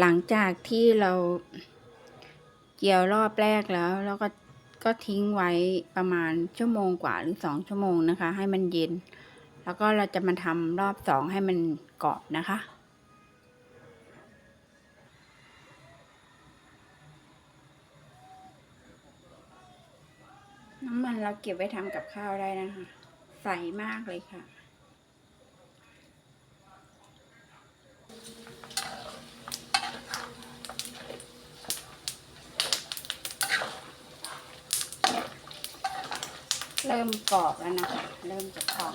หลังจากที่เราเจียวรอบแรกแล้ว แล้วก็ก็ทิ้งไว้ประมาณชั่วโมงกว่าหรือสองชั่วโมงนะคะ ให้มันเย็น แล้วก็เราจะมาทำรอบสองให้มันกรอบนะคะน้ำมันเราเก็บไว้ทำกับข้าวได้นะคะ ใสมากเลยค่ะ เริ่มกรอบแล้วนะคะ เริ่มจะพอง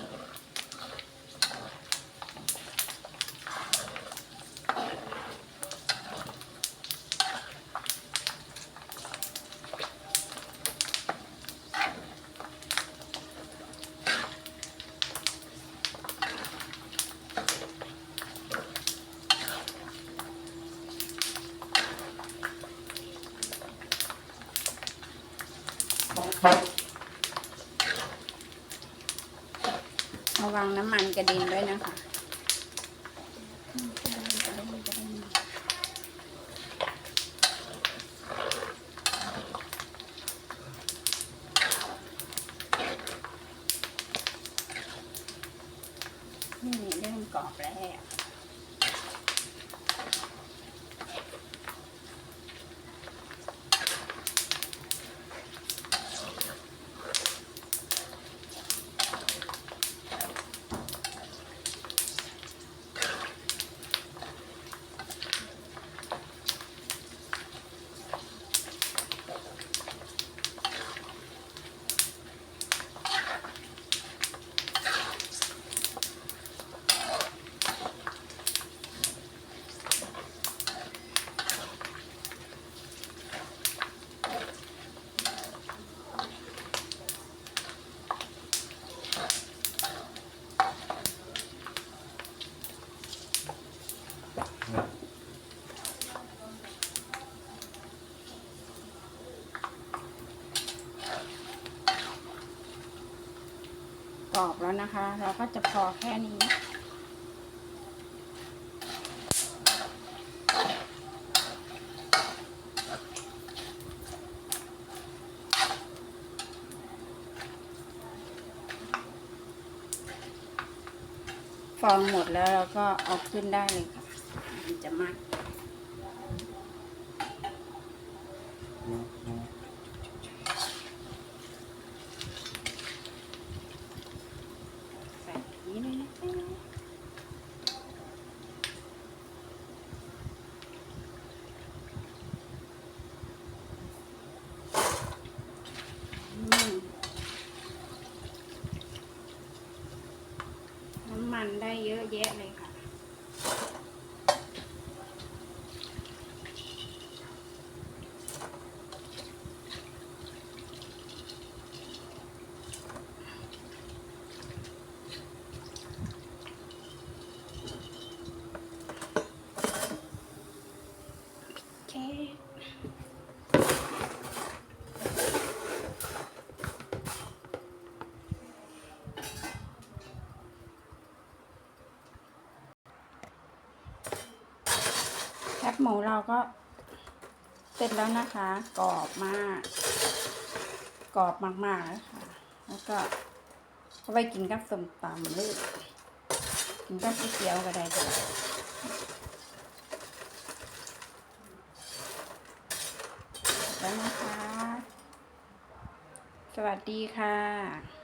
ระวังน้ำมันกระเด็นด้วยนะคะนี่เริ่มกรอบแล้ว กรอบแล้วนะคะ เราก็จะพอแค่นี้ฟองหมดแล้วเราก็เอาขึ้นได้เลยค่ะ มากใส่นี้เลยนะจ๊ะอืมน้ำมันได้เยอะแยะเลยค่ะ เคแคบหมูเราก็เสร็จแล้วนะคะ กรอบมาก กรอบมากๆเลยค่ะแล้วก็เอาไปกินกับส้มตำหรือกินกับก๋วยเตี๋ยวก็ได้จ้ะ แล้วนะคะ สวัสดีค่ะ